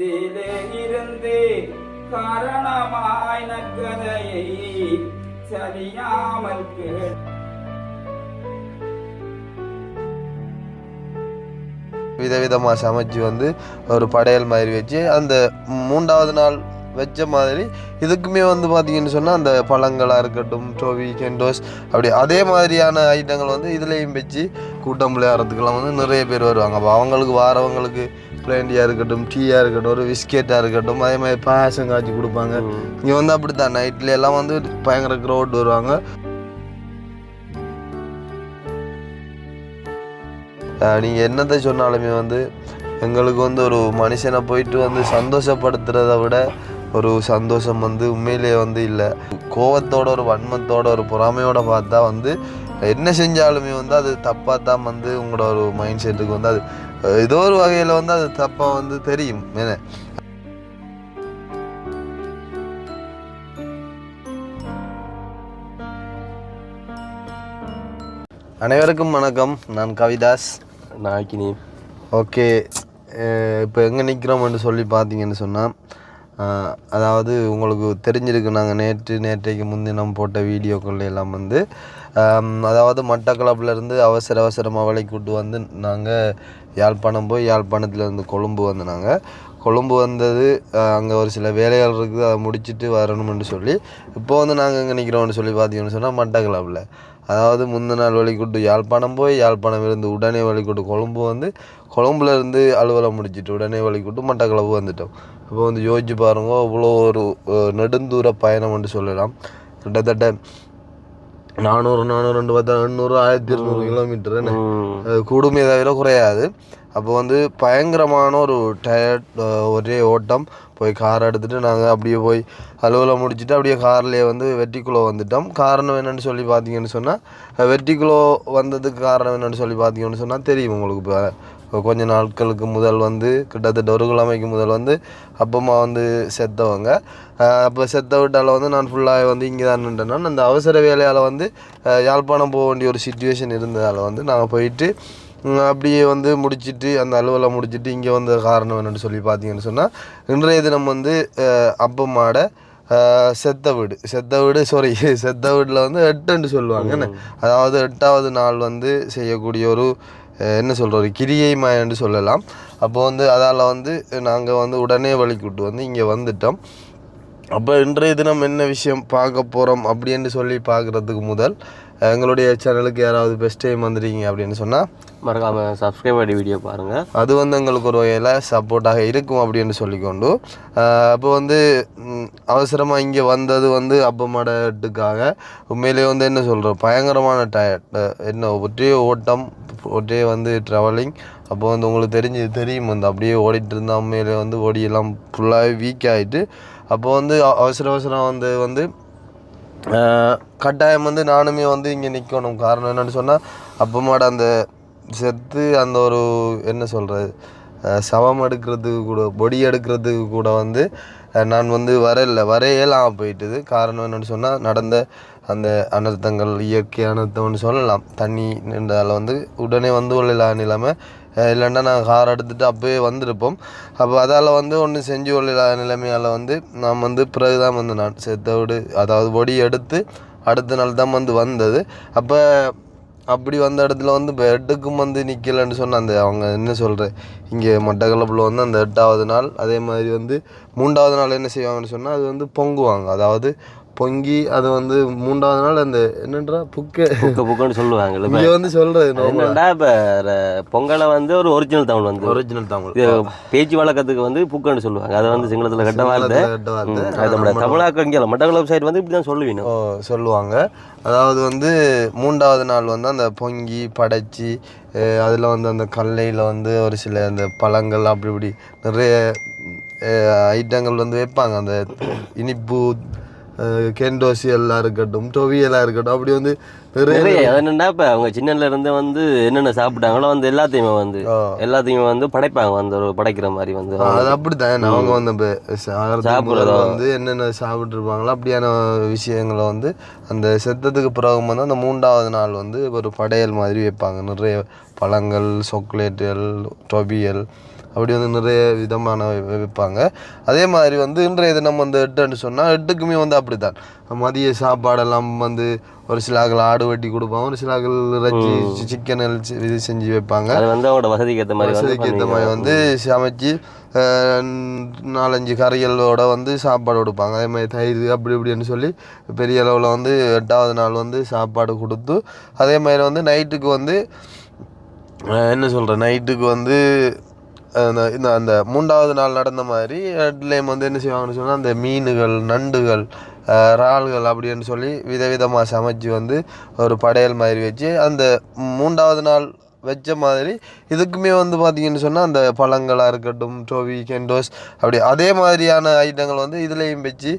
மத்தியிலே இருந்து காரணமாய் நற்கதையை சரியாமல் விதவிதமாக சமைச்சு வந்து ஒரு படையல் மாதிரி வச்சு அந்த மூன்றாவது நாள் வச்ச மாதிரி இதுக்குமே வந்து பார்த்தீங்கன்னு சொன்னால் அந்த பழங்களாக இருக்கட்டும் டோவி கெண்டோஸ் அப்படி அதே மாதிரியான ஐட்டங்கள் வந்து இதுலேயும் வச்சு கூட்டம் விளையாடுறதுக்கெல்லாம் வந்து நிறைய பேர் வருவாங்க. அப்போ அவங்களுக்கு வாரவங்களுக்கு பிளேண்டியாக இருக்கட்டும் டீயாக இருக்கட்டும் ஒரு பிஸ்கெட்டாக இருக்கட்டும் அதே மாதிரி பாயசம் காய்ச்சி கொடுப்பாங்க. இங்கே வந்து அப்படி தான் நைட்ல எல்லாம் வந்து பயங்கர க்ரௌட் வருவாங்க. நீங்கள் என்னத்தை சொன்னாலுமே வந்து எங்களுக்கு வந்து ஒரு மனுஷனை போயிட்டு வந்து சந்தோஷப்படுத்துறத விட ஒரு சந்தோஷம் வந்து உண்மையிலேயே வந்து இல்லை. கோவத்தோட ஒரு வன்மத்தோட ஒரு பொறாமையோட பார்த்தா வந்து என்ன செஞ்சாலுமே வந்து அது தப்பாக தான் வந்து உங்களோட ஒரு மைண்ட் செட்டுக்கு வந்து அது ஏதோ ஒரு வகையில் வந்து அது தப்பாக வந்து தெரியும். என்ன? அனைவருக்கும் வணக்கம். நான் கவிதாஸ். நாய்க்கினி ஓகே. இப்போ எங்கே நிற்கிறோம்னு சொல்லி பார்த்தீங்கன்னு சொன்னால் அதாவது உங்களுக்கு தெரிஞ்சிருக்கு நாங்கள் நேற்று நேற்றைக்கு முன்தினம் போட்ட வீடியோக்கள் எல்லாம் வந்து அதாவது மட்டக்களப்புலேருந்து அவசர அவசரமாக வழி கூட்டு வந்து நாங்கள் யாழ்ப்பாணம் போய் யாழ்ப்பாணத்துலேருந்து கொழும்பு வந்தனாங்க. கொழும்பு வந்தது அங்கே ஒரு சில வேலைகள் இருக்குது அதை முடிச்சுட்டு வரணும்னு சொல்லி இப்போ வந்து நாங்கள் எங்கே நிற்கிறோம்னு சொல்லி பார்த்தீங்கன்னு சொன்னால் மட்டக்களப்பில். அதாவது முந்தின நாள் வழிகூட்டு யாழ்ப்பாணம் போய் யாழ்ப்பாணம் இருந்து உடனே வழிகூட்டு கொழும்பு வந்து கொழும்புலேருந்து அலுவலம் முடிச்சிட்டு உடனே வழிகூட்டு மட்டக்களப்பு வந்துட்டோம். இப்போ வந்து யோசிச்சு பாருங்க இவ்வளோ ஒரு நெடுந்தூர பயணம்னு சொல்லலாம். கிட்டத்தட்ட நானூறு நானூறு ரெண்டு பத்து எண்ணூறு ஆயிரத்தி இருநூறு கிலோமீட்டர் என்ன அது கூடுமே தவிர குறையாது. அப்போ வந்து பயங்கரமான ஒரு டயர்ட் ஒரே ஓட்டம். போய் கார் எடுத்துகிட்டு நாங்கள் அப்படியே போய் அலுவலம் முடிச்சுட்டு அப்படியே கார்லேயே வந்து வெட்டிக்குள்ளே வந்துட்டோம். காரணம் என்னன்னு சொல்லி பார்த்தீங்கன்னு சொன்னால் வெட்டிக்குள்ளோ வந்ததுக்கு காரணம் என்னன்னு சொல்லி பார்த்தீங்கன்னு சொன்னால் தெரியும் உங்களுக்கு இப்போ கொஞ்ச நாட்களுக்கு முதல் வந்து கிட்டத்தட்ட ஒரு கிழமைக்கு முதல் வந்து அப்பமா வந்து செத்தவங்க. அப்போ செத்த விட்டால வந்து நான் ஃபுல்லாக வந்து இங்கே தான் நின்றேன்னா அந்த அவசர வேலையால் வந்து யாழ்ப்பாணம் போக வேண்டிய ஒரு சுச்சுவேஷன் இருந்ததால் வந்து நாங்கள் போயிட்டு அப்படியே வந்து முடிச்சிட்டு அந்த அலுவலை முடிச்சிட்டு இங்கே வந்த காரணம் என்னன்னு சொல்லி பார்த்தீங்கன்னு சொன்னால் இன்றைய தினம் வந்து அப்பம்மாட செத்த வீடு. செத்த வீடு சாரி செத்த வீட்டில் வந்து எட்டுன்னு சொல்லுவாங்க அதாவது எட்டாவது நாள் வந்து செய்யக்கூடிய ஒரு என்ன சொல்கிற ஒரு கிரியை மாயன்னு சொல்லலாம். அப்போ வந்து அதால் வந்து நாங்கள் வந்து உடனே வழிக்கூட்டு வந்து இங்கே வந்துட்டோம். அப்போ இன்றைய தினம் என்ன விஷயம் பார்க்க போகிறோம் அப்படின்னு சொல்லி பார்க்குறதுக்கு முதல் எங்களுடைய சேனலுக்கு யாராவது பெஸ்ட் டைம் வந்துருக்கீங்க அப்படின்னு சொன்னால் மறக்காம சப்ஸ்கிரைப் பண்ணி வீடியோ பாருங்க. அது வந்து எங்களுக்கு ஒரு வகையில் சப்போர்ட்டாக இருக்கும் அப்படின்னு சொல்லிக்கொண்டு அப்போ வந்து அவசரமாக இங்கே வந்தது வந்து அப்பமாடட்டுக்காக உண்மையிலேயே வந்து என்ன சொல்கிறோம் பயங்கரமான டயர்ட் என்ன ஒரே ஓட்டம் ஒரே வந்து ட்ராவலிங் அப்போ வந்து உங்களுக்கு தெரிஞ்சு தெரியும் வந்து அப்படியே ஓடிட்டு இருந்தால் உண்மையிலே வந்து ஓடியெல்லாம் ஃபுல்லாகவே வீக் ஆகிட்டு அப்போ வந்து அவ- அவசர அவசரம் வந்து வந்து கட்டாயம் வந்து நானுமே வந்து இங்கே நிற்கணும் காரணம் என்னென்னு சொன்னால் அப்பமாட அந்த செத்து அந்த ஒரு என்ன சொல்கிறது சவம் எடுக்கிறதுக்கு கூட பொடி எடுக்கிறதுக்கு கூட வந்து நான் வந்து வரல வரையலாம் போயிட்டுது. காரணம் என்னென்னு சொன்னால் நடந்த அந்த அனர்த்தங்கள் இயற்கை அனர்த்தம்னு சொல்லலாம். தண்ணி நின்றால் வந்து உடனே வந்து உள்ள நிலைமை இல்லைன்னா நாங்கள் கார் எடுத்துகிட்டு அப்போயே வந்திருப்போம். அப்போ அதால் வந்து ஒன்று செஞ்சு கொள்ளாத நிலைமையால் வந்து நான் வந்து பிறகு தான் வந்து நான் செத்தோடு விடு அதாவது பொடி எடுத்து அடுத்த நாள் தான் வந்து வந்தது. அப்போ அப்படி வந்த இடத்துல வந்து இப்போ எட்டுக்கும் வந்து நிற்கலன்னு சொன்ன அந்த அவங்க என்ன சொல்கிற இங்கே மட்டக்களப்பில் வந்து அந்த எட்டாவது நாள் அதே மாதிரி வந்து மூன்றாவது நாள் என்ன செய்வாங்கன்னு சொன்னால் அது வந்து பொங்குவாங்க. அதாவது பொங்கி அது வந்து மூன்றாவது நாள் அந்த என்னன்றா? புக்கு. புக்க புக்கன்னு சொல்லுவாங்க இங்கே வந்து சொல்கிறது என்னடா இப்ப பொங்கலை வந்து ஒரு ஒரிஜினல் தமிழ் வந்து. ஒரிஜினல் தமிழ் பேச்சு வழக்கத்துக்கு வந்து புக்கன்னு சொல்லுவாங்க. அதை வந்து சிங்களத்துல கட்ட வார்த்தை. கட்ட வார்த்தை. அது நம்ம தமிழாக்க இங்கே மட்டக்களப்பு சைடு வந்து இப்படி தான் சொல்லுவீங்க சொல்லுவாங்க. அதாவது வந்து மூன்றாவது நாள் வந்து அந்த பொங்கி படைச்சி அதில் வந்து அந்த கல்லையில் வந்து ஒரு சில அந்த பழங்கள் அப்படி இப்படி நிறைய ஐட்டங்கள் வந்து வைப்பாங்க. அந்த இனிப்பு கெண்டோசி எல்லாம் இருக்கட்டும் டொவியெல்லாம் இருக்கட்டும் அப்படி வந்து நிறைய என்னடா இப்ப அவங்க சின்னல இருந்து வந்து என்னென்ன சாப்பிட்டாங்களோ வந்து எல்லாத்தையுமே வந்து. எல்லாத்தையுமே வந்து படைப்பாங்க வந்து ஒரு படைக்கிற மாதிரி வந்து அது அப்படித்தான் அவங்க வந்து சாப்பிடுறதோ. வந்து என்னென்ன சாப்பிட்ருப்பாங்களோ அப்படியான விஷயங்களை வந்து அந்த செத்ததுக்கு பிறகு வந்து அந்த மூன்றாவது நாள் வந்து ஒரு படையல் மாதிரி வைப்பாங்க நிறைய பழங்கள் சாக்லேட்டுகள் டொபியல் அப்படி வந்து நிறைய விதமான வைப்பாங்க. அதே மாதிரி வந்து இன்றைய தினம் வந்து எட்டுன்னு சொன்னால் எட்டுக்குமே வந்து அப்படித்தான். மதிய சாப்பாடெல்லாம் வந்து ஒரு சில ஆக்கள் ஆடு வெட்டி கொடுப்பாங்க ஒரு சில ஆக்கள் இறைச்சி சிக்கன் இது செஞ்சு வைப்பாங்க. அது வந்து அவங்களோட வசதிக்கு ஏற்ற மாதிரி வந்து வசதிக்கு ஏற்ற மாதிரி. வந்து சமைச்சு நாலஞ்சு கறிகளோட வந்து சாப்பாடு கொடுப்பாங்க. அதே மாதிரி தயிர் அப்படி இப்படின்னு சொல்லி பெரிய அளவில் வந்து எட்டாவது நாள் வந்து சாப்பாடு கொடுத்து அதே மாதிரி வந்து நைட்டுக்கு வந்து என்ன சொல்கிறேன் நைட்டுக்கு வந்து அந்த இந்த அந்த மூன்றாவது நாள் நடந்த மாதிரி ரெட்லேயும் வந்து என்ன செய்வாங்கன்னு சொன்னால் அந்த மீன்கள் நண்டுகள் இறால்கள் அப்படின்னு சொல்லி விதவிதமாக சமைச்சு வந்து ஒரு படையல் மாதிரி வச்சு அந்த மூன்றாவது நாள் வச்ச மாதிரி இதுக்குமே வந்து பார்த்தீங்கன்னு சொன்னால் அந்த பழங்களாக இருக்கட்டும் டோவி கெண்டோஸ் அப்படி அதே மாதிரியான ஐட்டங்கள் வந்து இதுலேயும் வச்சு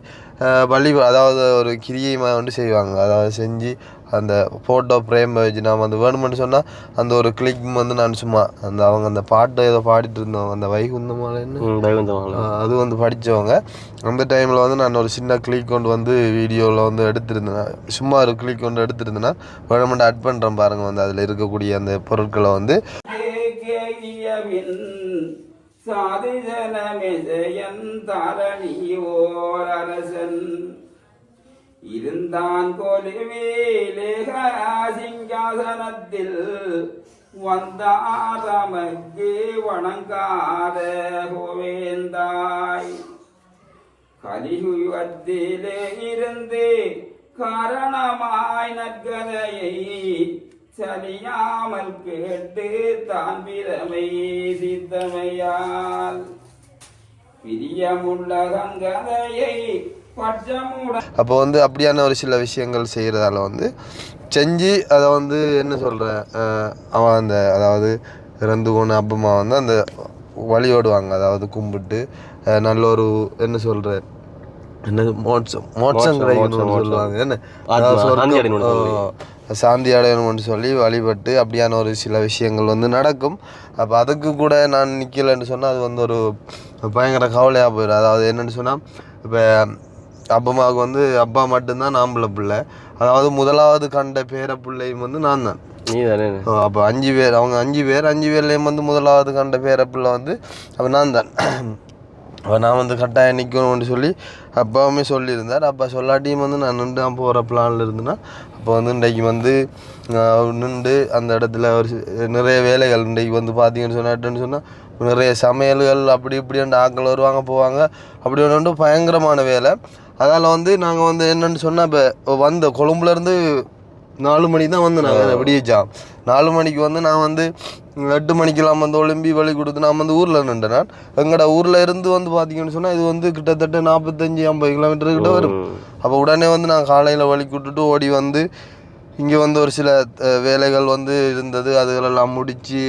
பள்ளி வழி அதாவது ஒரு கிரியமாக வந்து செய்வாங்க. அதாவது செஞ்சு அந்த ஃபோட்டோ ஃப்ரேம் வச்சு நாம் வந்து வேணுமென்னு சொன்னால் அந்த ஒரு கிளிக் வந்து நான் சும்மா அந்த அவங்க அந்த பாட்டு ஏதோ பாடிட்டு இருந்தவங்க அந்த வைகுந்தமால என்ன ம், வைகுந்தமாலை. ஆஹ் அது வந்து படித்தவங்க அந்த டைமில் வந்து நான் ஒரு சின்ன கிளிக் கொண்டு வந்து வீடியோவில் வந்து எடுத்திருந்தேன். சும்மா ஒரு கிளிக் கொண்டு எடுத்திருந்தேன்னா வேணுமெண்ட் ஆட் பண்ணுறேன் பாருங்கள் வந்து அதில் இருக்கக்கூடிய அந்த பொருட்களை வந்து. சாதிஜனமிசையன் தரணியோர் அரசன் இருந்தான் கொலிவேலேக சிங்காசனத்தில் வந்தாரமக்கு வணங்காத கோவேந்தாய். கலியுகத்திலே இருந்து காரணமாய் நற்கதையை சரியாமல் கேட்டு தான் பிரமை சித்தமையால். பிரியமுள்ள கங்கதையை அப்போ வந்து அப்படியான ஒரு சில விஷயங்கள் செய்கிறதால வந்து செஞ்சு அதை வந்து என்ன சொல்கிற அவன் அந்த அதாவது இறந்து போன அப்பமா வந்து அந்த வழியோடுவாங்க. அதாவது கும்பிட்டு நல்ல ஒரு என்ன சொல்கிற என்னது மோட்சம் மோட்சம் கிடைக்கணும்னு. சொல்லுவாங்க. என்ன? சாந்தி அடையணும்னு சொல்லி. வழிபட்டு அப்படியான ஒரு சில விஷயங்கள் வந்து நடக்கும். அப்போ அதுக்கு கூட நான் நிற்கலைன்னு சொன்னால் அது வந்து ஒரு பயங்கர கவலையாக போயிடும் அதாவது என்னென்னு சொன்னால் இப்போ அப்பமாவுக்கு வந்து அப்பா மட்டும்தான் நாம்பளை பிள்ளை. அதாவது முதலாவது கண்ட பேர பிள்ளையும் வந்து நான் தான். நீ தானே அப்போ அஞ்சு பேர் அவங்க அஞ்சு பேர் அஞ்சு பேர்லேயும் வந்து முதலாவது கண்ட பேர பிள்ளை வந்து அப்போ நான் தான். அப்போ நான் வந்து கட்டாயம் நிற்கணும்னு சொல்லி அப்பாவுமே சொல்லியிருந்தார். அப்பா சொல்லாட்டியும் வந்து நான் நின்று நான் போகிற பிளானில் இருந்தேன்னா அப்போ வந்து இன்றைக்கு வந்து நான் நின்று அந்த இடத்துல ஒரு நிறைய வேலைகள் இன்றைக்கு வந்து பார்த்தீங்கன்னு சொன்னாட்டுன்னு சொன்னால் நிறைய சமையல்கள் அப்படி இப்படின்னு ஆட்கள் வருவாங்க போவாங்க. அப்படி ஒன்று பயங்கரமான வேலை. அதால் வந்து நாங்கள் வந்து என்னென்னு சொன்னால் இப்போ வந்த கொழும்புலேருந்து நாலு மணிக்கு தான் வந்து நாங்கள் விடியச்சா நாலு மணிக்கு வந்து நான் வந்து எட்டு மணிக்கெல்லாம் வந்து ஒலிம்பி வழி கொடுத்து நான் வந்து ஊரில் நின்றேன் நான். எங்கட ஊரில் இருந்து வந்து பார்த்தீங்கன்னு சொன்னால் இது வந்து கிட்டத்தட்ட நாற்பத்தஞ்சு ஐம்பது கிலோமீட்டர் கிட்ட வரும். அப்போ உடனே வந்து நான் காலையில் வழி கூட்டுட்டு ஓடி வந்து இங்கே வந்து ஒரு சில வேலைகள் வந்து இருந்தது. அதுகளெல்லாம் முடித்து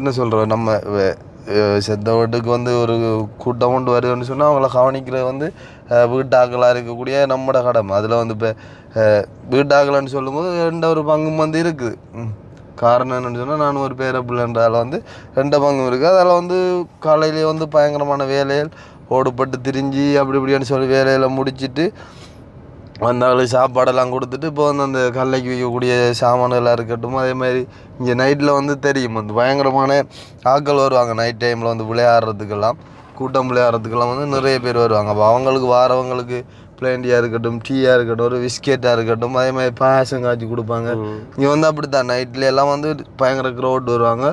என்ன சொல்கிறோம் நம்ம செத்த வீட்டுக்கு வந்து ஒரு கூட்டம் கொண்டு வருதுன்னு சொன்னால் அவங்கள கவனிக்கிறது வந்து வீட்டாக்களாக இருக்கக்கூடிய நம்மட கடமை. அதில் வந்து இப்போ வீட்டாக்கலன்னு சொல்லும்போது ரெண்டு ஒரு பங்கும் வந்து இருக்குது காரணம் என்னன்னு சொன்னால் நான் ஒரு பேர பிள்ளைன்றால வந்து ரெண்டு பங்கும் இருக்குது அதில் வந்து காலையிலேயே வந்து பயங்கரமான வேலைகள் ஓடுபட்டு திரிஞ்சு அப்படி இப்படின்னு சொல்லி வேலையில் முடிச்சிட்டு வந்தாலும் சாப்பாடெல்லாம் கொடுத்துட்டு இப்போ வந்து அந்த கல்லைக்கு வைக்கக்கூடிய சாமான்களாக இருக்கட்டும் அதே மாதிரி இங்கே நைட்டில் வந்து தெரியும் வந்து பயங்கரமான ஆட்கள் வருவாங்க நைட் டைமில் வந்து விளையாடுறதுக்கெல்லாம் கூட்டம் விளையாடுறதுக்கெல்லாம் வந்து நிறைய பேர் வருவாங்க. அப்போ அவங்களுக்கு வாரவங்களுக்கு பிளேண்டியாக இருக்கட்டும் டீயாக இருக்கட்டும் ஒரு பிஸ்கெட்டாக இருக்கட்டும் அதே மாதிரி பாயசம் காய்ச்சி கொடுப்பாங்க. இங்கே வந்து அப்படி தான் நைட்ல எல்லாம் வந்து பயங்கர க்ரௌட் வருவாங்க.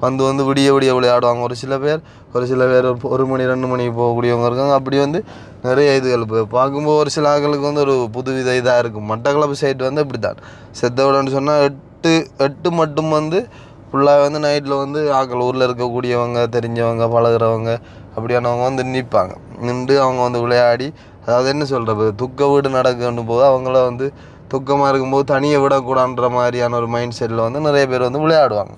வந்து வந்து விடிய விடிய விளையாடுவாங்க. ஒரு சில பேர் ஒரு சில பேர் ஒரு- ஒரு மணி ரெண்டு மணிக்கு போகக்கூடியவங்க இருக்காங்க. அப்படி வந்து நிறைய இதுகள் இப்போ பார்க்கும்போது ஒரு சில ஆட்களுக்கு வந்து ஒரு புதுவித இதாக இருக்கும். மட்டக்களப்பு சைடு வந்து இப்படி தான் செத்தவிடன்னு சொன்னால் எட்டு எட்டு மட்டும் வந்து ஃபுல்லாக வந்து நைட்டில் வந்து ஆக்கள் ஊரில் இருக்கக்கூடியவங்க தெரிஞ்சவங்க பழகுறவங்க அப்படியானவங்க வந்து நிற்பாங்க நின்று அவங்க வந்து விளையாடி அதாவது என்ன சொல்கிறது துக்க வீடு நடக்கணும் போது அவங்கள வந்து துக்கமாக இருக்கும்போது தனியாக விடக்கூடான்ற மாதிரியான ஒரு மைண்ட் செட்டில் வந்து நிறைய பேர் வந்து விளையாடுவாங்க.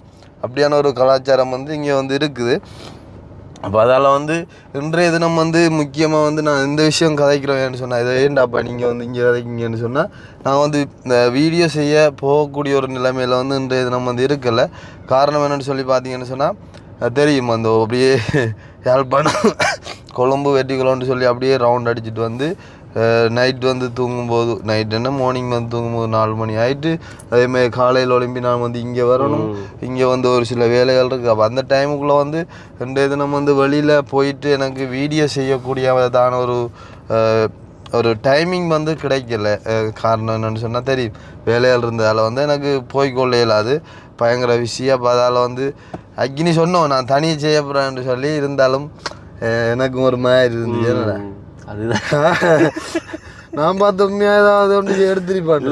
அப்படியான ஒரு கலாச்சாரம் வந்து இங்கே வந்து இருக்குது. அப்போ அதால் வந்து இன்றைய தினம் வந்து முக்கியமாக வந்து நான் இந்த விஷயம் கதைக்கிறேன்னு சொன்னேன் இதை ஏன்டாப்பா நீங்கள் வந்து இங்கே கதைக்கிங்கன்னு சொன்னால் நான் வந்து இந்த வீடியோ செய்ய போகக்கூடிய ஒரு நிலைமையில் வந்து இன்றைய தினம் வந்து இருக்கலை. காரணம் என்னென்னு சொல்லி பார்த்தீங்கன்னு சொன்னால் தெரியும். அந்த அப்படியே யாழ்ப்பாணம் வெட்டி வெட்டிக்குளம்னு சொல்லி அப்படியே ரவுண்ட் அடிச்சுட்டு வந்து நைட் வந்து தூங்கும்போது நைட் என்ன? மார்னிங் வந்து தூங்கும்போது நாலு மணி ஆயிட்டு அதேமாதிரி காலையில் ஒளிம்பி நான் வந்து இங்கே வரணும். இங்கே வந்து ஒரு சில வேலைகள் இருக்குது அப்போ அந்த டைமுக்குள்ளே வந்து ரெண்டு தினம் வந்து வெளியில் போயிட்டு எனக்கு வீடியோ செய்யக்கூடியதான ஒரு ஒரு டைமிங் வந்து கிடைக்கல. காரணம் என்னன்னு சொன்னால் தெரியும். வேலைகள் இருந்ததால் வந்து எனக்கு போய்க்கொள்ள இயலாது. பயங்கர விஷயம் அப்போ அதால் வந்து அக்னி சொன்னோம் நான் தனியாக செய்ய போகிறேன்னு சொல்லி இருந்தாலும் எனக்கும் ஒரு மாதிரி இருந்துச்சு. அதுதான். நான் பார்த்த உண்மையாக ஏதாவது ஒன்று எடுத்துருப்பான்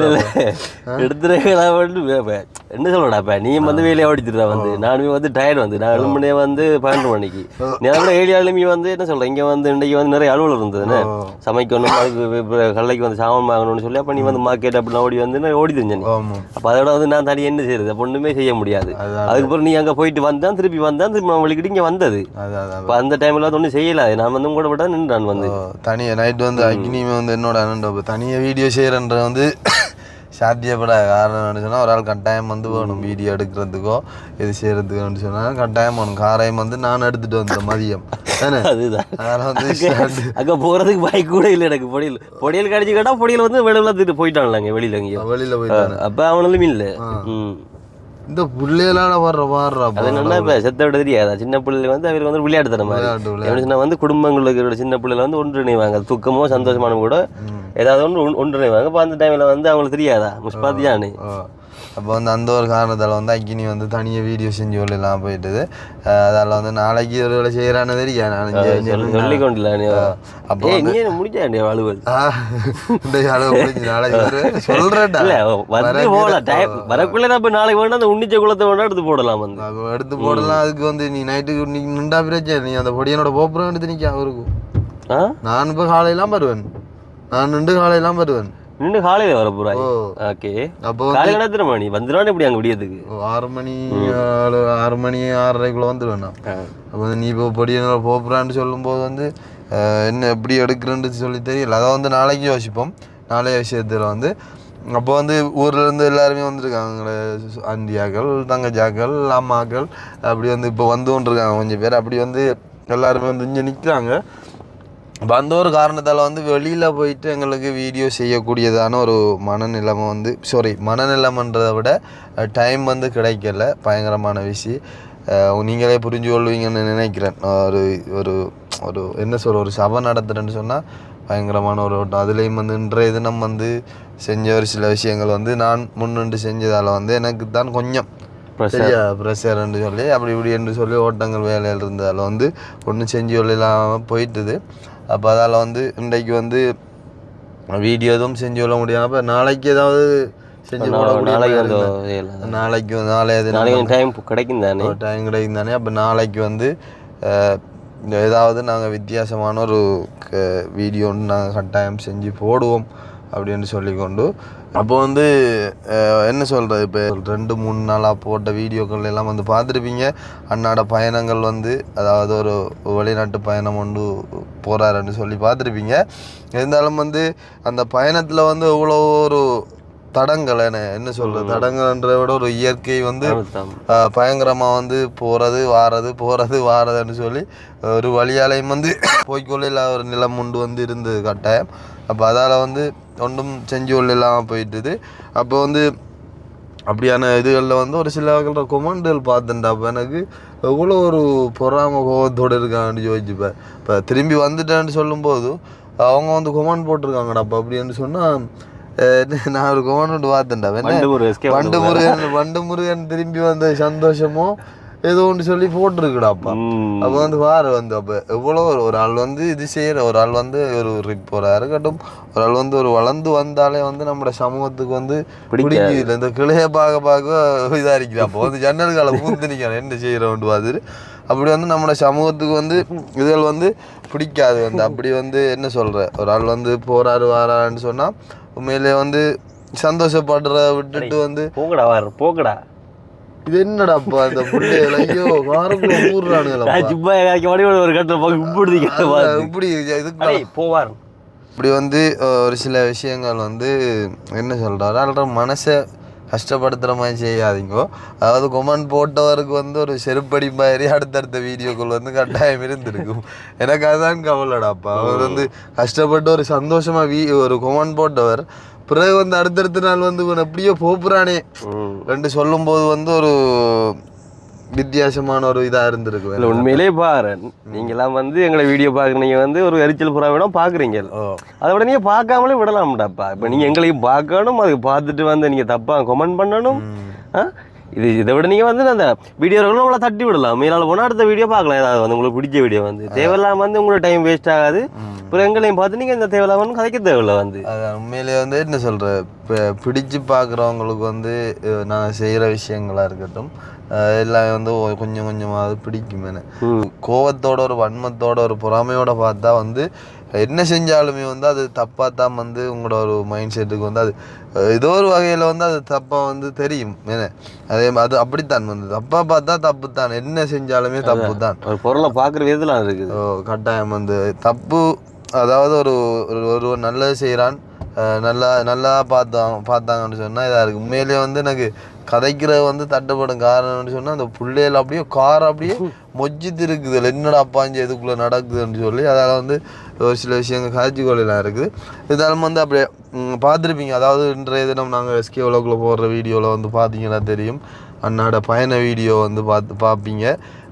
எடுத்துருக்கா வந்து என்ன சொல்லடா இப்ப நீ வந்து வேலையை ஓடித்துடுறா வந்து. நானுமே வந்து டயர்ட் வந்து. நான் எழுமணியே வந்து பன்னெண்டு மணிக்கு. நீ கூட ஏழு எழுமி வந்து என்ன சொல்ற? இங்க வந்து இன்னைக்கு வந்து நிறைய அலுவலர் இருந்ததுன்னு சமைக்கணும் அதுக்கு கல்லைக்கு வந்து சாமான் வாங்கணும்னு சொல்லி அப்ப நீ வந்து மார்க்கெட் அப்படிலாம் ஓடி வந்து நான் ஓடி தெரிஞ்சேன் அப்ப அதோட வந்து நான் தனி என்ன செய்யறது அப்ப ஒண்ணுமே செய்ய முடியாது. அதுக்கப்புறம் நீ அங்க போயிட்டு வந்தான் திருப்பி வந்தான் திருப்பி நான் வலிக்கிட்டு இங்க வந்தது. அப்ப அந்த டைம்ல ஒன்றும் செய்யல. நான் வந்து கூட விட்டா நின்றான் வந்து. தனியாக நைட் வந்து அக்னி வந்து என்னோட அண்ணன் தனியாக வீடியோ செய்கிறன்ற வந்து சாத்தியப்படாத காரணம் சொன்னால் ஒரு ஆள் கட்டாயம் வந்து வேணும் வீடியோ எடுக்கிறதுக்கோ இது செய்கிறதுக்கோன்னு சொன்னால் கட்டாயம் வேணும். காரையும் வந்து நான் எடுத்துகிட்டு வந்தேன் மதியம். தானே? அதுதான். அங்க போறதுக்கு பைக் கூட இல்லை எனக்கு. பொடியல் பொடியல் கடிச்சு கேட்டா பொடியல் வந்து வெளியில தூக்கிட்டு போயிட்டான்ல வெளியில எங்கேயோ. வெளியில் போயிட்டானே. அப்ப அவனும் இல்ல ம். இந்த புள்ளையெல்லாம் வர்ற வாடுறா அது என்னன்னா இப்ப செத்த விட தெரியாதா. சின்ன பிள்ளைங்க வந்து அவருக்கு வந்து விளையாட்டு தர மாதிரி. விளையாட்டு விளையாட்டு. எப்படி சொன்னா வந்து குடும்பங்களுக்கு சின்ன பிள்ளைல வந்து ஒன்றிணைவாங்க துக்கமோ சந்தோஷமான கூட ஏதாவது ஒன்று ஒன்- ஒன்றிணைவாங்க அப்ப அந்த டைம்ல வந்து அவங்களுக்கு தெரியாதா? முஸ்பாத்தியானு அப்போ வந்து அந்த ஒரு காரணத்தால் வந்து அக்கினி வந்து தனியாக வீடியோ செஞ்சு கொள்ளலாம் போயிட்டுது. அதால் வந்து நாளைக்கு ஒரு வேலை செய்கிறான்னு தெரியும் நான் இங்க- இங்க இருந்தா- சொல்லி கொண்டுல நீ. அப்போ ஏய் நீ என்ன முடிச்சா அலுவல் அளவு முடிஞ்சு நாளைக்கு. இல்ல வந்து போகலாம் டைம் வரக்குள்ள நம்ம நாளைக்கு வேணா அந்த உன்னிச்ச குளத்தை வேணா எடுத்து போடலாம் வந்து. எடுத்து போடலாம். அதுக்கு வந்து நீ நைட்டுக்கு நீ நின்றா பிரச்சனை நீ அந்த பொடியனோட போப்புறம் எடுத்து நிற்க அவருக்கும் நான் இப்போ காலையெல்லாம் வருவேன். நான் நின்று காலையெல்லாம் வருவேன். நின்று காலையில வர போறா. ஓ. ஓகே. அப்போ காலையில எத்தனை மணி. வந்துடுவானே இப்படி அங்க விடியதுக்கு ஆறு மணி ஆறு ஆறு மணி ஆறரைக்குள்ள வந்துடுவேன் அப்போ நீ இப்போ பொடியனோட போப்புறான்னு சொல்லும்போது வந்து என்ன எப்படி எடுக்கிறேன்னு சொல்லி தெரியல. அதை வந்து நாளைக்கு யோசிப்போம். நாளைய விஷயத்தில் வந்து அப்போ வந்து ஊர்ல இருந்து எல்லாருமே வந்திருக்காங்க அண்டியாக்கள் தங்கச்சாக்கள் அம்மாக்கள் அப்படி வந்து இப்போ வந்து கொண்டிருக்காங்க. கொஞ்சம் பேர் அப்படி வந்து எல்லாருமே வந்து இங்கே நிற்கிறாங்க அப்ப அந்த ஒரு காரணத்தால் வந்து வெளியில் போயிட்டு எங்களுக்கு வீடியோ செய்யக்கூடியதான ஒரு மனநிலைமை வந்து சாரி மனநிலைமைன்றதை விட டைம் வந்து கிடைக்கல. பயங்கரமான விஷயம் நீங்களே புரிஞ்சு கொள்வீங்கன்னு நினைக்கிறேன். ஒரு ஒரு ஒரு என்ன சொல்ற ஒரு சபை நடத்துறேன்னு சொன்னால் பயங்கரமான ஒரு ஓட்டம். அதுலேயும் வந்து இன்றைய தினம் வந்து செஞ்ச ஒரு சில விஷயங்கள் வந்து நான் முன்னின்று செஞ்சதால் வந்து எனக்கு தான் கொஞ்சம். சரியா ப்ரெஷர்ன்னு சொல்லி அப்படி இப்படி என்று சொல்லி ஓட்டங்கள் வேலையில் இருந்ததால் வந்து ஒன்றும் செஞ்சு கொள்ளலாமல் போயிட்டுது. அப்போ அதால் வந்து இன்றைக்கு வந்து வீடியோ எதுவும் செஞ்சு கொள்ள முடியாம அப்போ நாளைக்கு ஏதாவது செஞ்சு நாளைக்கு. நாளைக்கு நாளைக்கு டைம் கிடைக்கும் தானே? டைம் கிடைக்கும் தானே? அப்போ நாளைக்கு வந்து ஏதாவது நாங்கள் வித்தியாசமான ஒரு வீடியோ ஒன்று நாங்கள் கட்டாயம் செஞ்சு போடுவோம் அப்படின்னு சொல்லிக்கொண்டு அப்போ வந்து என்ன சொல்கிறது இப்போ ரெண்டு மூணு நாளாக போட்ட வீடியோக்கள் எல்லாம் வந்து பார்த்துருப்பீங்க. அண்ணாட பயணங்கள் வந்து அதாவது ஒரு வெளிநாட்டு பயணம் ஒன்று போகிறாருன்னு சொல்லி பார்த்துருப்பீங்க. இருந்தாலும் வந்து அந்த பயணத்தில் வந்து இவ்வளோ ஒரு தடங்கள் என்ன என்ன சொல்கிறது தடங்கள்ன்றதை விட ஒரு இயற்கை வந்து அழுத்தம். ஆஹ் பயங்கரமா வந்து போறது வாரது போறது வாரதுன்னு சொல்லி ஒரு வழியாலையும் வந்து போய்க்கொள்ள ஒரு நிலம் உண்டு வந்து இருந்தது கட்டாயம். அப்போ அதால் வந்து ஒன்றும் செஞ்சு கொள்ளலாம் போயிட்டுது. அப்போ வந்து அப்படியான இதுகளில் வந்து ஒரு சில வகைகள கொமெண்டுகள் பார்த்துட்டா அப்போ எனக்கு எவ்வளோ ஒரு பொறாம கோபத்தோடு இருக்காங்கன்னு யோசிச்சுப்பேன் இப்போ திரும்பி வந்துட்டேன்னு சொல்லும்போது அவங்க வந்து கொமெண்ட் போட்டிருக்காங்கடா அப்போ அப்படின்னு சொன்னால் நான் ஒரு கொமெண்ட் வண்டு escape வண்டு முருகன் வண்டு முருகன் திரும்பி வந்த சந்தோஷமோ ஏதோ ஒன்று சொல்லி போட்டிருக்குடாப்பா. அப்போ வந்து பாரு வந்து அப்போ எவ்வளோ ஒரு ஒரு ஆள் வந்து இது செய்கிற ஒரு ஆள் வந்து ஒரு ரிப்போராக இருக்கட்டும். ஒரு ஆள் வந்து ஒரு வளர்ந்து வந்தாலே வந்து நம்ம சமூகத்துக்கு வந்து பிடிக்குது. இல்லை இந்த கிளைய பார்க்க பார்க்க இதாக இருக்கிற அப்போ வந்து ஜன்னல் கால பூந்து நிற்கிறேன் என்ன செய்கிறோன்ட்டு பார்த்துட்டு அப்படி வந்து நம்ம சமூகத்துக்கு வந்து இதுகள் வந்து பிடிக்காது. வந்து அப்படி வந்து என்ன சொல்கிற ஒரு ஆள் வந்து போறாரு வாரான்னு சொன்னால் உண்மையிலே வந்து சந்தோஷப்படுற விட்டுட்டு வந்து போங்கடா வாரு போங்கடா. இது என்னடாப்பா இந்த பிள்ளைகள் ஐயோ ஒரு கட்டில் பார்க்க இப்படி இப்படி இதுக்கு போவார் இப்படி வந்து ஒரு சில விஷயங்கள் வந்து என்ன சொல்கிறாரு அவரோட மனசை கஷ்டப்படுத்துகிற மாதிரி செய்யாதீங்கோ. அதாவது கொமெண்ட் போட்டவருக்கு வந்து ஒரு செருப்படி மாதிரி அடுத்தடுத்த வீடியோக்கள் வந்து கட்டாயம் இருந்திருக்கும். எனக்கு அதுதான் கவலைடாப்பா அவர் வந்து கஷ்டப்பட்டு ஒரு சந்தோஷமா வீ ஒரு கொமெண்ட் போட்டவர் பிறகு வந்து அடுத்தடுத்த நாள் வந்து இவன் எப்படியோ போப்புறானே. ரெண்டு சொல்லும்போது வந்து ஒரு வித்தியாசமான ஒரு இதா இருந்திருக்கு. இல்ல உண்மையிலே பாரு நீங்களாம் வந்து எங்களை வீடியோ பார்க்குறீங்க வந்து ஒரு எரிச்சல் புறா வேணும் பார்க்குறீங்க. அதை விட நீங்கள் பார்க்காமலே விடலாம்டாப்பா. இப்போ நீங்கள் எங்களையும் பார்க்கணும் அதுக்கு பார்த்துட்டு வந்து நீங்கள் தப்பாக கமெண்ட் பண்ணணும். ஆ? இது இதை விட நீங்கள் வந்து அந்த வீடியோ நம்மளை தட்டி விடலாம். மீனால போனால் அடுத்த வீடியோ பார்க்கலாம். ஏதாவது வந்து உங்களுக்கு பிடிச்ச வீடியோ வந்து. தேவையில்லாம வந்து உங்களோட டைம் வேஸ்ட் ஆகாது. அப்புறம் எங்களையும் பார்த்து நீங்கள் இந்த தேவையில்லாம கதைக்க தேவையில்ல வந்து. அது உண்மையிலேயே வந்து என்ன சொல்ற இப்போ பிடிச்சு பார்க்குறவங்களுக்கு வந்து நான் செய்கிற விஷயங்களா இருக்கட்டும் எல்லாம் வந்து கொஞ்சம் கொஞ்சமாவது பிடிக்கும். கோவத்தோட ஒரு வன்மத்தோட ஒரு பொறாமையோட பார்த்தா வந்து என்ன செஞ்சாலுமே வந்து அது தப்பாக தான் வந்து உங்களோட ஒரு மைண்ட் செட்டுக்கு வந்து அது ஏதோ ஒரு வகையில் வந்து அது தப்பாக வந்து தெரியும். என்ன? அதே அது அப்படித்தான் வந்து. தப்பாக பார்த்தா தப்பு தான். என்ன செஞ்சாலுமே தப்பு தான். ஒரு பொருளை பார்க்குற விதத்தில் இருக்குது. ஓ கட்டாயம் வந்து. தப்பு அதாவது ஒரு ஒரு நல்லது செய்கிறான் நல்லா நல்லா பார்த்தாங்க பார்த்தாங்கன்னு சொன்னால் இதாக இருக்குது உண்மையிலேயே வந்து எனக்கு கதைக்கிறது வந்து தட்டுப்படும் காரணம்னு சொன்னால் அந்த பிள்ளைகள் அப்படியே கார் அப்படியே மொஜித்து இருக்குது. என்னடா அப்பாஞ்சு எதுக்குள்ளே நடக்குதுன்னு சொல்லி அதால் வந்து ஒரு சில விஷயங்கள் காட்சி கொள்ளலாம் இருக்குது. இருந்தாலும் வந்து அப்படியே பார்த்திருப்பீங்க. அதாவது இன்றைய தினம் நாங்கள் எஸ்கே உலகில் போடுற வீடியோவில் வந்து பார்த்தீங்கன்னா தெரியும். அண்ணாட பயண வீடியோ வந்து பார்த்து பார்ப்பீங்க.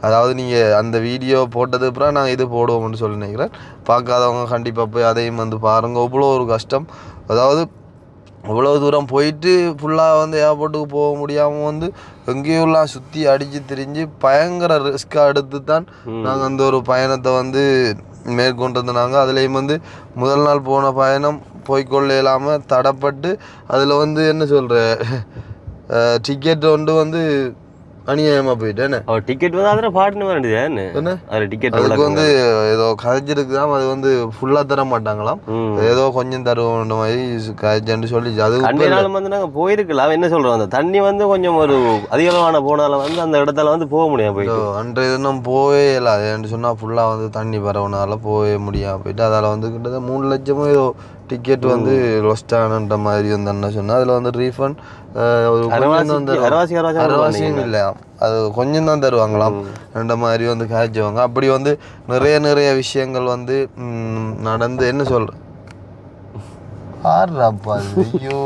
அதாவது நீங்கள் அந்த வீடியோ போட்டது அப்புறம் நான் இது போடுவோம்னு சொல்லி நினைக்கிறேன். பார்க்காதவங்க கண்டிப்பாக போய் அதையும் வந்து பாருங்கள் அவ்வளோ ஒரு கஷ்டம். அதாவது அவ்வளோ தூரம் போயிட்டு ஃபுல்லாக வந்து ஏர்போர்ட்டுக்கு போக முடியாமல் வந்து எங்கேயோலாம் சுற்றி அடித்து திரிஞ்சு பயங்கர ரிஸ்க்காக எடுத்து தான் நாங்கள் அந்த ஒரு பயணத்தை வந்து மேற்கொண்டிருந்தாங்க அதுலேயும் வந்து முதல் நாள் போன பயணம் போய்க்கொள்ள இல்லாமல் தடப்பட்டு அதில் வந்து என்ன சொல்கிற டிக்கெட் வந்து வந்து அநியாயமாக போயிட்டேன்னு அவர் டிக்கெட் வந்து அதில் பாட்டுன்னு வேண்டியது என்ன? அதில் டிக்கெட் அதுக்கு வந்து ஏதோ கதைச்சிருக்குதாம் அது வந்து ஃபுல்லாக தர மாட்டாங்களாம். ஏதோ கொஞ்சம் தருவோம் மாதிரி கதைச்சேன்னு சொல்லி அது அன்றைய நாள் வந்து நாங்கள் போயிருக்கலாம் என்ன சொல்கிறோம் அந்த தண்ணி வந்து கொஞ்சம் ஒரு அதிகளவான போனால வந்து அந்த இடத்துல வந்து போக முடியாது போயிட்டு. அன்றைய தினம் போவே இல்லை. ஏன்னு சொன்னால் ஃபுல்லாக வந்து தண்ணி பரவனால போகவே முடியாம போயிட்டு அதால் வந்து கிட்டத்தட்ட மூணு லட்சமோ ஏதோ டிக்கெட் வந்து லொஸ்ட் ஆனன்ற மாதிரி வந்து என்ன சொன்னால் அதில் வந்து ரீஃபண்ட் ஒரு அரவாசியும் இல்லை. அது கொஞ்சம் தான் தருவாங்களாம். ரெண்ட மாதிரி வந்து காய்ச்சுவாங்க அப்படி வந்து நிறைய நிறைய விஷயங்கள் வந்து நடந்து என்ன சொல்ற? ஆடுறாப்பா ஐயோ.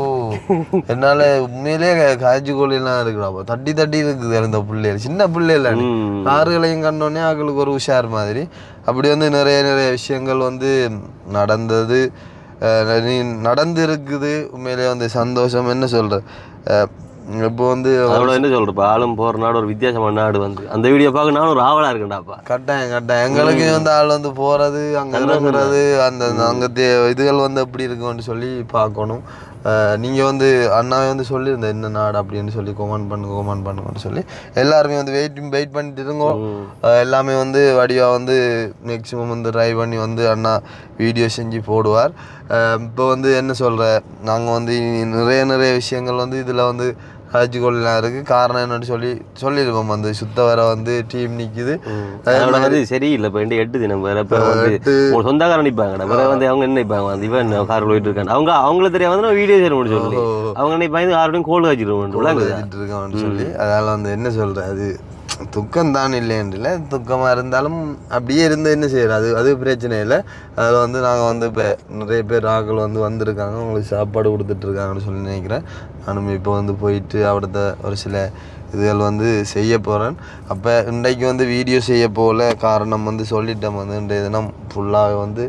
என்னால உண்மையிலேயே காய்ச்சி கோழிலாம் இருக்குறாப்பா தட்டி தட்டி இருக்குது அந்த பிள்ளைகள் சின்ன பிள்ளைகள். ஆறுகளையும் கண்டோடனே அவங்களுக்கு ஒரு உஷார் மாதிரி. அப்படி வந்து நிறைய நிறைய விஷயங்கள் வந்து நடந்தது. நீ நடந்து இருக்குது உண்மையிலேயே வந்து சந்தோஷம். என்ன சொல்ற? அஹ் இப்போ வந்து அதோட என்ன சொல்றப்ப? ஆளும் போற நாடு ஒரு வித்தியாசமான நாடு வந்து. அந்த வீடியோ பார்க்க நானும் ஒரு ஆவலா இருக்கேன்டாப்பா. கட்டாயம் கட்டாயம். எங்களுக்கு வந்து ஆள் வந்து போறது அங்க இறங்குறது அந்த அங்க இதுகள் வந்து எப்படி இருக்கும்னு சொல்லி பார்க்கணும். அஹ் நீங்க வந்து அண்ணாவே வந்து சொல்லியிருந்த என்ன நாடு அப்படின்னு சொல்லி கொமெண்ட் பண்ணுங்க கொமெண்ட் பண்ணுங்கன்னு சொல்லி எல்லாருமே வந்து வெயிட் வெயிட் பண்ணிட்டு இருங்கோ எல்லாமே வந்து வடிவா வந்து மேக்ஸிமம் வந்து ட்ரை பண்ணி வந்து அண்ணா வீடியோ செஞ்சு போடுவார். இப்போ வந்து என்ன சொல்ற நாங்க வந்து நிறைய நிறைய விஷயங்கள் வந்து இதுல வந்து காட்சிகொள்ளலாம் இருக்கு. காரணம் என்னன்னு சொல்லி சொல்லியிருப்போம். வந்து சுத்த வர வந்து டீம் நிக்குது. அதோட வந்து சரியில்லை. இப்போ ரெண்டு எட்டு தினம் வேற. இப்போ வந்து சொந்தக்காரன் நிற்பாங்கடா வேற வந்து அவங்க என்ன நிற்பாங்க வந்து இவன் கார் போயிட்டு இருக்காங்க அவங்க அவங்களுக்கு தெரியாம வந்து வீடியோ செய்ய முடியும் சொல்லி. அவங்க நினைப்பாங்க யாரோடையும் கோல் வச்சுட்டு இருக்கான்னு சொல்லி. அதனால வந்து என்ன சொல்ற அது துக்கம் தான் இல்லைன்றல துக்கமாக இருந்தாலும் அப்படியே இருந்து என்ன செய்யறது? அது அது பிரச்சனை இல்லை அதில் வந்து நாங்கள் வந்து இப்போ நிறைய பேர் ஆட்கள் வந்து வந்திருக்காங்க. அவங்களுக்கு சாப்பாடு கொடுத்துட்ருக்காங்கன்னு சொல்லி நினைக்கிறேன். நானும் இப்போ வந்து போயிட்டு அவிடத்த ஒரு சில இதுகள் வந்து செய்ய போகிறேன் அப்போ இன்றைக்கு வந்து வீடியோ செய்ய போகல காரணம் வந்து சொல்லிட்டேன். வந்து இன்றைய தினம் ஃபுல்லாக வந்து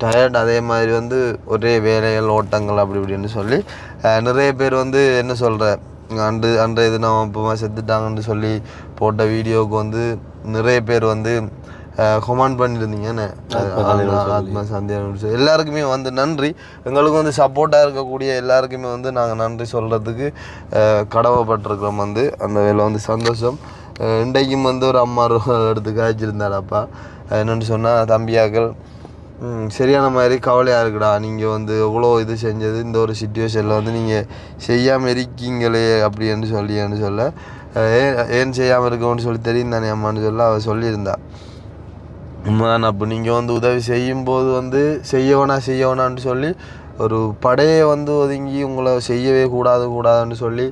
டயர்ட் அதே மாதிரி வந்து ஒரே வேலைகள் ஓட்டங்கள் அப்படி இப்படின்னு சொல்லி நிறைய பேர் வந்து என்ன சொல்கிற அன்று அன்றைய தினம் அப்பமா செத்துட்டாங்கன்னு சொல்லி போட்ட வீடியோவுக்கு வந்து நிறைய பேர் வந்து கொமெண்ட் பண்ணியிருந்தீங்கன்னு ஆத்மா சந்தியான்னு சொல்லி. எல்லாருக்குமே வந்து நன்றி. எங்களுக்கு வந்து சப்போர்ட்டாக இருக்கக்கூடிய எல்லாருக்குமே வந்து நாங்கள் நன்றி சொல்கிறதுக்கு கடமைப்பட்டிருக்கிறோம் வந்து. அந்த வேலை வந்து சந்தோஷம். இன்றைக்கும் வந்து ஒரு அம்மா எடுத்து காய்ச்சிருந்தாரப்பா என்னென்னு சொன்னால் தம்பியாக்கள் ம், சரியான மாதிரி கவலையாக இருக்குடா. நீங்கள் வந்து எவ்வளோ இது செஞ்சது இந்த ஒரு சுச்சுவேஷனில் வந்து நீங்கள் செய்யாமல் இருக்கீங்களே அப்படின்னு சொல்லின்னு சொல்ல ஏன் ஏன் செய்யாமல் இருக்கோன்னு சொல்லி தெரியும் தானே அம்மான்னு சொல்ல அவள் சொல்லியிருந்தா. உண்மைதான் அப்போ நீங்கள் வந்து உதவி செய்யும்போது வந்து செய்யவனா செய்யவனான்னு சொல்லி ஒரு படையை வந்து ஒதுங்கி உங்களை செய்யவே கூடாது கூடாதுன்னு சொல்லி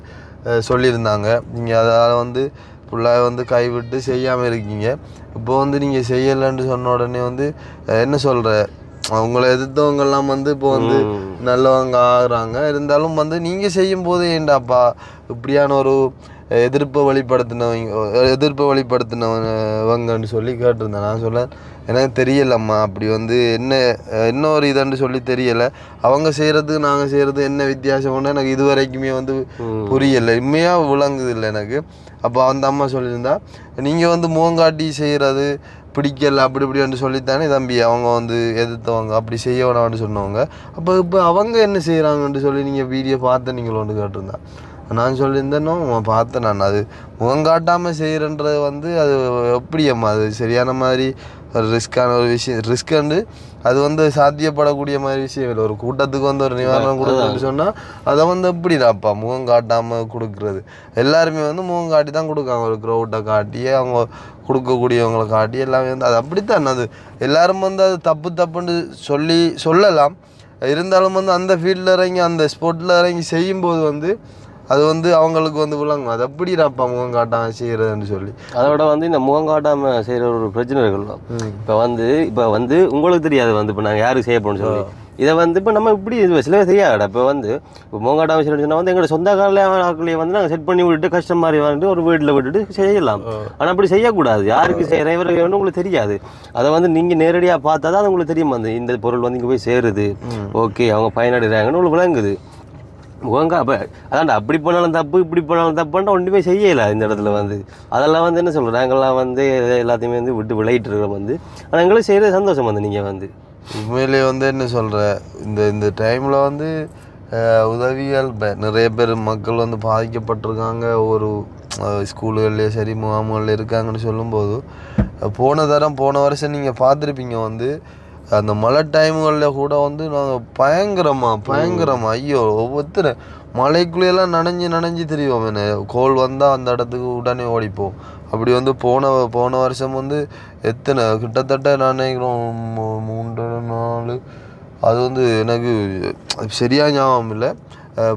சொல்லியிருந்தாங்க. நீங்கள் அதால் வந்து ஃபுல்லாக வந்து கைவிட்டு செய்யாமல் இருக்கீங்க. இப்போ வந்து நீங்கள் செய்யலைன்னு சொன்ன உடனே வந்து என்ன சொல்கிற அவங்கள எதிர்த்தவங்கெல்லாம் வந்து இப்போ வந்து நல்லவங்க ஆகுறாங்க. இருந்தாலும் வந்து நீங்கள் செய்யும் போது ஏண்டாப்பா? இப்படியான ஒரு எதிர்ப்பை வெளிப்படுத்தினவங்க எதிர்ப்பை வெளிப்படுத்தினவங்கன்னு சொல்லி கேட்டிருந்தேன். நான் சொல்ல எனக்கு தெரியலம்மா. அப்படி வந்து என்ன என்ன ஒரு இதுன்னு சொல்லி தெரியலை. அவங்க செய்கிறதுக்கு நாங்கள் செய்கிறது என்ன வித்தியாசம்னு எனக்கு இது வரைக்குமே வந்து புரியலை. உண்மையாக விளங்குது இல்லை எனக்கு. அப்போ அந்த அம்மா சொல்லியிருந்தா நீங்கள் வந்து முகங்காட்டி செய்கிறது பிடிக்கல அப்படி இப்படின்னு சொல்லித்தானே தம்பி அவங்க வந்து எதிர்த்தவங்க அப்படி செய்ய வேணாம்னு சொன்னவங்க. அப்போ இப்போ அவங்க என்ன செய்கிறாங்கன்னு சொல்லி நீங்கள் வீடியோ பார்த்து ஒன்று காட்டிருந்தான் நான் சொல்லியிருந்தேனோ பார்த்தேன் நான் அது முகம் காட்டாமல் செய்கிறன்றது வந்து அது எப்படி அம்மா அது சரியான மாதிரி ஒரு ரிஸ்க்கான ஒரு விஷயம் ரிஸ்க்குண்டு அது வந்து சாத்தியப்படக்கூடிய மாதிரி விஷயம் இல்லை. ஒரு கூட்டத்துக்கு வந்து ஒரு நிவாரணம் கொடுக்கணும்னு சொன்னால் அதை வந்து எப்படிடாப்பா முகம் காட்டாமல் கொடுக்குறது? எல்லாருமே வந்து முகம் காட்டி தான் கொடுக்காங்க. ஒரு க்ரௌட்டை காட்டி அவங்க கொடுக்கக்கூடியவங்களை காட்டி எல்லாமே வந்து அது அப்படித்தான். அது எல்லாரும் வந்து அது தப்பு தப்புன்னு சொல்லி சொல்லலாம். இருந்தாலும் வந்து அந்த ஃபீல்டில் இறங்கி அந்த ஸ்போர்ட்டில் இறங்கி செய்யும்போது வந்து அது வந்து அவங்களுக்கு வந்து விளங்கும். அது எப்படிடாப்பா முகம் காட்டாமல் செய்கிறதுன்னு சொல்லி. அதோட வந்து இந்த முகம் காட்டாம செய்யற ஒரு பிரச்சனை இருக்குல்ல. இப்போ வந்து இப்போ வந்து உங்களுக்கு தெரியாது வந்து இப்போ நாங்கள் யாருக்கு செய்ய போறோம்னு சொல்லி. இதை வந்து இப்போ நம்ம இப்படி சில செய்யாடா இப்போ வந்து இப்போ முகம் காட்டாம செய்யணும்னு சொன்னா வந்து எங்களோட சொந்த காலையே வந்து நாங்கள் செட் பண்ணி விட்டுட்டு கஷ்டம் மாதிரி வந்து ஒரு வீட்டில் விட்டுட்டு செய்யலாம். ஆனால் அப்படி செய்யக்கூடாது. யாருக்கு செய்கிற இவருக்கு உங்களுக்கு தெரியாது. அதை வந்து நீங்கள் நேரடியாக பார்த்தா தான் அது உங்களுக்கு தெரியும் வந்து. இந்த பொருள் வந்து இங்கே போய் சேருது. ஓகே அவங்க பயனடைகிறாங்கன்னு உங்களுக்கு விளங்குது. முகங்கா அப்போ அதான்டா அப்படி பண்ணாலும் தப்பு இப்படி பண்ணாலும் தப்புன்ட்டு ஒன்றுமே செய்யலை இந்த இடத்துல வந்து. அதெல்லாம் வந்து என்ன சொல்கிறோம் நாங்கள்லாம் வந்து எல்லாத்தையுமே வந்து விட்டு விளையிட்டு இருக்கிறோம் வந்து. ஆனால் எங்களுக்கு செய்கிறது சந்தோஷம் வந்து நீங்கள் வந்து. உண்மையிலே வந்து என்ன சொல்கிற இந்த இந்த டைமில் வந்து உதவிகள் நிறைய பேர் மக்கள் வந்து பாதிக்கப்பட்டிருக்காங்க. ஒரு ஸ்கூலுகள்லேயே சரி முகாம்கள்ல இருக்காங்கன்னு சொல்லும்போது போன தரம் போன வருஷம் நீங்கள் பார்த்துருப்பீங்க வந்து அந்த மழை டைம்களில் கூட வந்து நாங்கள் பயங்கரமா பயங்கரமா ஐயோ ஒவ்வொருத்தர் மலைக்குள்ளேயெல்லாம் நனைஞ்சு நனைஞ்சு தெரியும் என்ன கோல் வந்தால் அந்த இடத்துக்கு உடனே ஓடிப்போம். அப்படி வந்து போன போன வருஷம் வந்து எத்தனை கிட்டத்தட்ட நான் நினைக்கிறோம் மூன்று நாலு அது வந்து எனக்கு சரியாக ஞாபகம் இல்லை.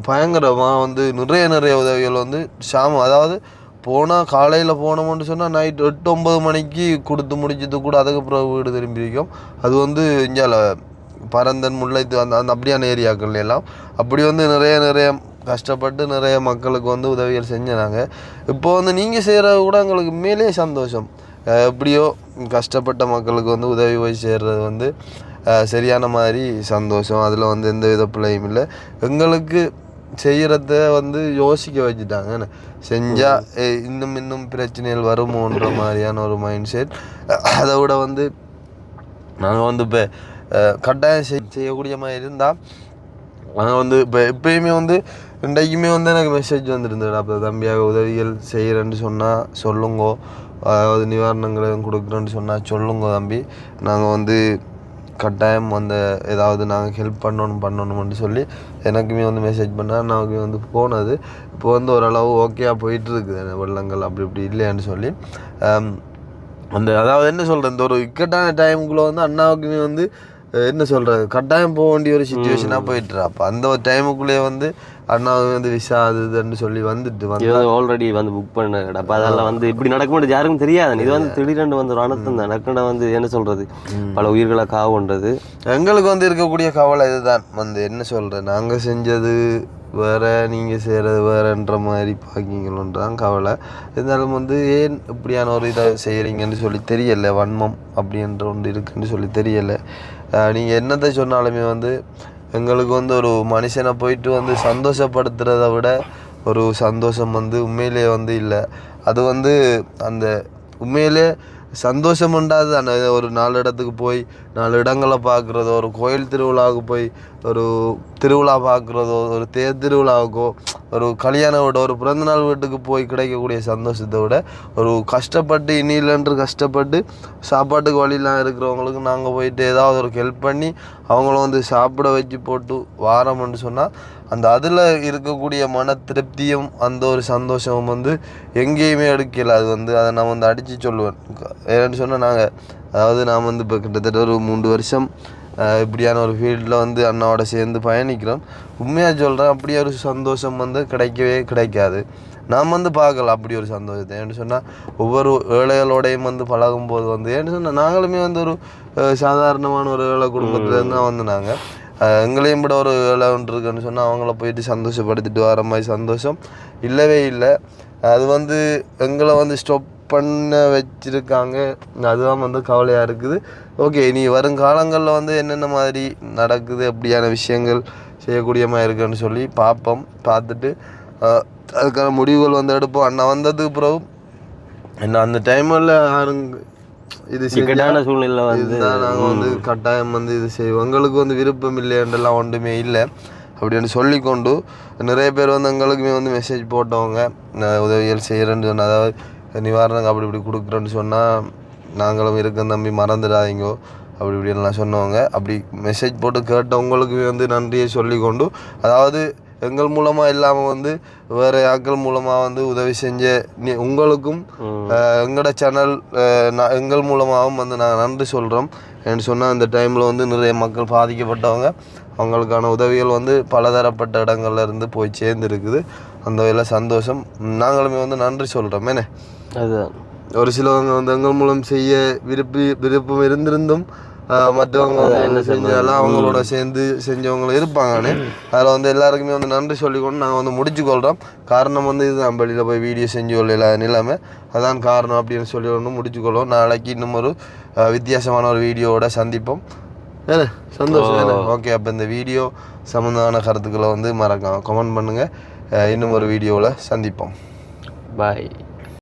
பயங்கரமாக வந்து நிறைய நிறைய உதவிகள் வந்து சாமம் அதாவது போனால் காலையில் போனோம்னு சொன்னால் நைட் எட்டு ஒம்பது மணிக்கு கொடுத்து முடிச்சது கூட அதுக்கப்புறம் வீடு திரும்பி இருக்கும் அது வந்து இந்தியாவில் பரந்தன் முல்லைத்து அந்த அந்த அப்படியான ஏரியாக்கள் எல்லாம். அப்படி வந்து நிறைய நிறைய கஷ்டப்பட்டு நிறைய மக்களுக்கு வந்து உதவிகள் செஞ்சாங்க. இப்போ வந்து நீங்கள் செய்கிறது கூட எங்களுக்கு மேலே சந்தோஷம். எப்படியோ கஷ்டப்பட்ட மக்களுக்கு வந்து உதவி போய் சேர்றது வந்து சரியான மாதிரி சந்தோஷம். அதில் வந்து எந்த வித பிள்ளையும் இல்லை. எங்களுக்கு செய்கிறத வந்து யோசிக்க வச்சுட்டாங்க. செஞ்சால் இன்னும் இன்னும் பிரச்சனைகள் வருமோன்ற மாதிரியான ஒரு மைண்ட் செட் அதை விட வந்து நாங்கள் வந்து இப்போ கட்டாயம் செய் செய்யக்கூடிய மாதிரி இருந்தால் நாங்கள் வந்து இப்போ எப்பயுமே வந்து இன்றைக்குமே வந்து எனக்கு மெசேஜ் வந்துருந்தது அப்போ தம்பியாக உதவிகள் செய்கிறேன்னு சொன்னால் சொல்லுங்கோ. அதாவது நிவாரணங்களை கொடுக்குறேன்னு சொன்னால் சொல்லுங்க தம்பி. நாங்கள் வந்து கட்டாயம் அந்த ஏதாவது நாங்கள் ஹெல்ப் பண்ணணும் பண்ணணும்னு சொல்லி எனக்குமே வந்து மெசேஜ் பண்ணால் நாங்கள் வந்து போனது. இப்போ வந்து ஓரளவு ஓகேயாக போயிட்டு இருக்குது வெள்ளங்கள் அப்படி இப்படி இல்லையான்னு சொல்லி. அந்த அதாவது என்ன சொல்கிறது இந்த ஒரு இக்கட்டான டைமுக்குள்ளே வந்து அண்ணாவுக்குமே வந்து என்ன சொல்கிறது கட்டாயம் போக வேண்டிய ஒரு சுச்சுவேஷனாக போயிட்டுரு அப்போ அந்த ஒரு டைமுக்குள்ளேயே வந்து அண்ணாவுக்கு வந்து விசா அது இதுன்னு சொல்லி வந்துட்டு வந்து ஆல்ரெடி வந்து புக் பண்ண அப்போ அதெல்லாம் வந்து இப்படி நடக்கும்னு யாருக்கும் தெரியாது. இது வந்து திடீரென்று வந்து ஒரு அனர்த்தம் தான். நடக்கணும் வந்து என்ன சொல்கிறது பல உயிர்களை காவுன்றது. எங்களுக்கு வந்து இருக்கக்கூடிய கவலை இதுதான். வந்து என்ன சொல்கிறது நாங்கள் செஞ்சது வேற நீங்கள் செய்கிறது வேறன்ற மாதிரி பார்க்கிங்களோன்றது கவலை. இருந்தாலும் வந்து ஏன் இப்படியான ஒரு இதை செய்கிறீங்கன்னு சொல்லி தெரியலை. வன்மம் அப்படின்ற ஒன்று இருக்குன்னு சொல்லி தெரியலை. நீங்கள் என்னத்தை சொன்னாலுமே வந்து எங்களுக்கு வந்து ஒரு மனுஷனை போயிட்டு வந்து சந்தோஷப்படுத்துகிறத விட ஒரு சந்தோஷம் வந்து உண்மையிலே வந்து இல்லை. அது வந்து அந்த உண்மையிலே சந்தோஷம் உண்டாது. அந்த ஒரு நாலு இடத்துக்கு போய் நாலு இடங்களை பார்க்குறதோ ஒரு கோயில் திருவிழாவுக்கு போய் ஒரு திருவிழா பார்க்குறதோ ஒரு தேர் திருவிழாவுக்கோ ஒரு கல்யாண வீடு ஒரு பிறந்தநாள் வீட்டுக்கு போய் கிடைக்கக்கூடிய சந்தோஷத்தை விட ஒரு கஷ்டப்பட்டு இனியிலன்று கஷ்டப்பட்டு சாப்பாட்டுக்கு வழியெலாம் இருக்கிறவங்களுக்கு நாங்கள் போயிட்டு ஏதாவது ஒரு ஹெல்ப் பண்ணி அவங்கள வந்து சாப்பிட வச்சு போட்டு வாரம்னு சொன்னால் அந்த அதில் இருக்கக்கூடிய மன திருப்தியும் அந்த ஒரு சந்தோஷமும் வந்து எங்கேயுமே எடுக்கல அது வந்து அதை நான் வந்து அடித்து சொல்லுவேன். ஏன்னு சொன்னால் நாங்கள் அதாவது நான் வந்து இப்போ கிட்டத்தட்ட ஒரு மூன்று வருஷம் இப்படியான ஒரு ஃபீல்டில் வந்து அண்ணாவோட சேர்ந்து பயணிக்கிறோம். உண்மையாக சொல்கிறேன் அப்படி ஒரு சந்தோஷம் வந்து கிடைக்கவே கிடைக்காது. நாம் வந்து பார்க்கலாம் அப்படி ஒரு சந்தோஷத்தை. ஏன்னு சொன்னால் ஒவ்வொரு ஏழைகளோடையும் வந்து பழகும்போது வந்து ஏன்னு சொன்னால் நாங்களுமே வந்து ஒரு சாதாரணமான ஒரு ஏழை குடும்பத்துலேருந்து தான் வந்து நாங்கள் எங்களையும் விட ஒரு வேலை ஒன்று இருக்குன்னு சொன்னால் அவங்கள போயிட்டு சந்தோஷப்படுத்திட்டு வர மாதிரி சந்தோஷம் இல்லவே இல்லை. அது வந்து எங்களை வந்து ஸ்டாப் பண்ண வச்சிருக்காங்க. அதுதான் வந்து கவலையாக இருக்குது. ஓகே இனி வருங்காலங்களில் வந்து என்னென்ன மாதிரி நடக்குது அப்படியான விஷயங்கள் செய்யக்கூடிய மாதிரி இருக்குன்னு சொல்லி பார்ப்போம் பார்த்துட்டு அதுக்கான முடிவுகள் வந்து எடுப்போம். அண்ணா வந்ததுக்கு பிறகு என்ன அந்த டைமில் யாருங்க இது இக்கட்டான சூழ்நிலை வந்து நாங்கள் வந்து கட்டாயம் வந்து இது செய்வோம். எங்களுக்கு வந்து விருப்பம் இல்லைன்றெல்லாம் ஒன்றுமே இல்லை. அப்படின்னு சொல்லிக்கொண்டு நிறைய பேர் வந்து எங்களுக்குமே வந்து மெசேஜ் போட்டவங்க நான் உதவிகள் செய்கிறேன்னு சொன்ன அதாவது நிவாரணம் அப்படி இப்படி கொடுக்குறேன்னு சொன்னால் நாங்களும் இருக்க தம்பி மறந்துடாதீங்கோ. அப்படி இப்படின்லாம் சொன்னவங்க. அப்படி மெசேஜ் போட்டு கேட்டவங்களுக்குமே வந்து நன்றியை சொல்லிக்கொண்டு அதாவது எங்கள் மூலமாக இல்லாமல் வந்து வேறு ஆட்கள் மூலமாக வந்து உதவி செஞ்ச நீ உங்களுக்கும் எங்களோட சேனல் நான் எங்கள் மூலமாகவும் வந்து நாங்கள் நன்றி சொல்கிறோம் ஏன்னு சொன்னால் இந்த டைமில் வந்து நிறைய மக்கள் பாதிக்கப்பட்டவங்க அவங்களுக்கான உதவிகள் வந்து பலதரப்பட்ட இடங்கள்ல இருந்து போய் சேர்ந்துருக்குது. அந்த வகையில் சந்தோஷம். நாங்களுமே வந்து நன்றி சொல்கிறோம் என்ன? அதுதான். ஒரு சிலவங்க வந்து எங்கள் மூலம் செய்ய விருப்பி விருப்பம் இருந்திருந்தும் மற்றவங்க என்ன செஞ்சாலும் அவங்களோட சேர்ந்து செஞ்சவங்களும் இருப்பாங்கன்னு. அதில் வந்து எல்லாருக்குமே வந்து நன்றி சொல்லிக்கொண்டு நாங்கள் வந்து முடிச்சுக்கொள்கிறோம் காரணம் வந்து இதுதான். வெளியில் போய் வீடியோ செஞ்சு கொள்ளல நிலைமை அதான் காரணம் அப்படின்னு சொல்லி ஒன்று முடிச்சுக்கொள்வோம் நாளைக்கு இன்னும் ஒரு வித்தியாசமான ஒரு வீடியோவோட சந்திப்போம். ஏண்ணே சந்தோஷம் ஓகே அப்போ இந்த வீடியோ சம்மந்தமான கருத்துக்களை வந்து மறக்காம கமெண்ட் பண்ணுங்கள் இன்னும் ஒரு வீடியோவில் சந்திப்போம். பாய்